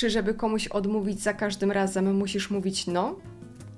Czy żeby komuś odmówić za każdym razem musisz mówić no?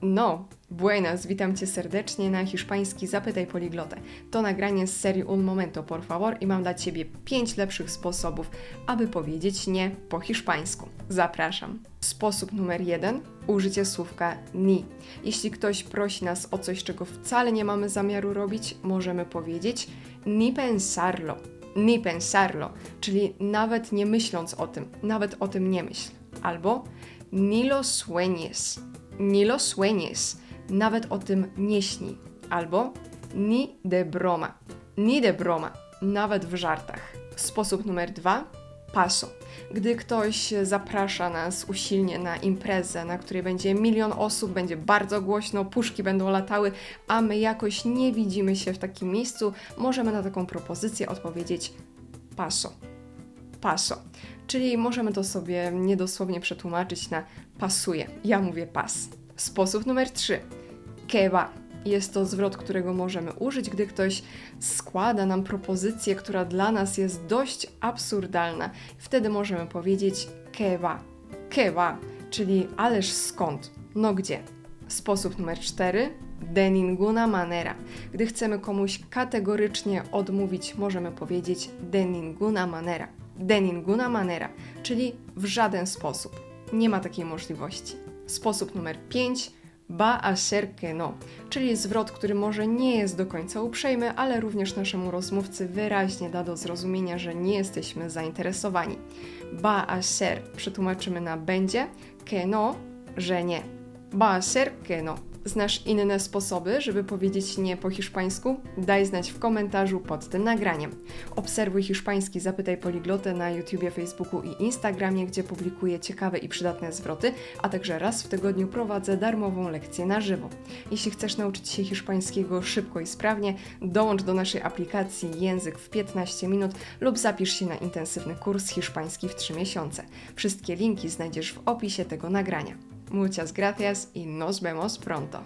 No, buenas, witam Cię serdecznie na hiszpański Zapytaj Poliglotę. To nagranie z serii Un Momento, por favor i mam dla Ciebie 5 lepszych sposobów, aby powiedzieć nie po hiszpańsku. Zapraszam. Sposób numer jeden: użycie słówka ni. Jeśli ktoś prosi nas o coś, czego wcale nie mamy zamiaru robić, możemy powiedzieć ni pensarlo, ni pensarlo, czyli nawet nie myśląc o tym, nawet o tym nie myśl. Albo ni lo sueñes, ni lo sueñes, nawet o tym nie śnij. Albo ni de broma, ni de broma, nawet w żartach. Sposób numer dwa: paso. Gdy ktoś zaprasza nas usilnie na imprezę, na której będzie milion osób, będzie bardzo głośno, puszki będą latały, a my jakoś nie widzimy się w takim miejscu, możemy na taką propozycję odpowiedzieć paso. Paso. Czyli możemy to sobie niedosłownie przetłumaczyć na pasuje. Ja mówię pas. Sposób numer 3. Keba. Jest to zwrot, którego możemy użyć, gdy ktoś składa nam propozycję, która dla nas jest dość absurdalna. Wtedy możemy powiedzieć keba. Keba, czyli ależ skąd? No gdzie? Sposób numer 4. De ninguna manera. Gdy chcemy komuś kategorycznie odmówić, możemy powiedzieć de ninguna manera. De ninguna manera, czyli w żaden sposób. Nie ma takiej możliwości. Sposób numer 5. Va a ser que no, czyli zwrot, który może nie jest do końca uprzejmy, ale również naszemu rozmówcy wyraźnie da do zrozumienia, że nie jesteśmy zainteresowani. Va a ser przetłumaczymy na będzie, que no, że nie. Va a ser que no. Znasz inne sposoby, żeby powiedzieć nie po hiszpańsku? Daj znać w komentarzu pod tym nagraniem. Obserwuj hiszpański Zapytaj Poliglotę na YouTubie, Facebooku i Instagramie, gdzie publikuję ciekawe i przydatne zwroty, a także raz w tygodniu prowadzę darmową lekcję na żywo. Jeśli chcesz nauczyć się hiszpańskiego szybko i sprawnie, dołącz do naszej aplikacji Język w 15 minut lub zapisz się na intensywny kurs hiszpański w 3 miesiące. Wszystkie linki znajdziesz w opisie tego nagrania. Muchas gracias y nos vemos pronto.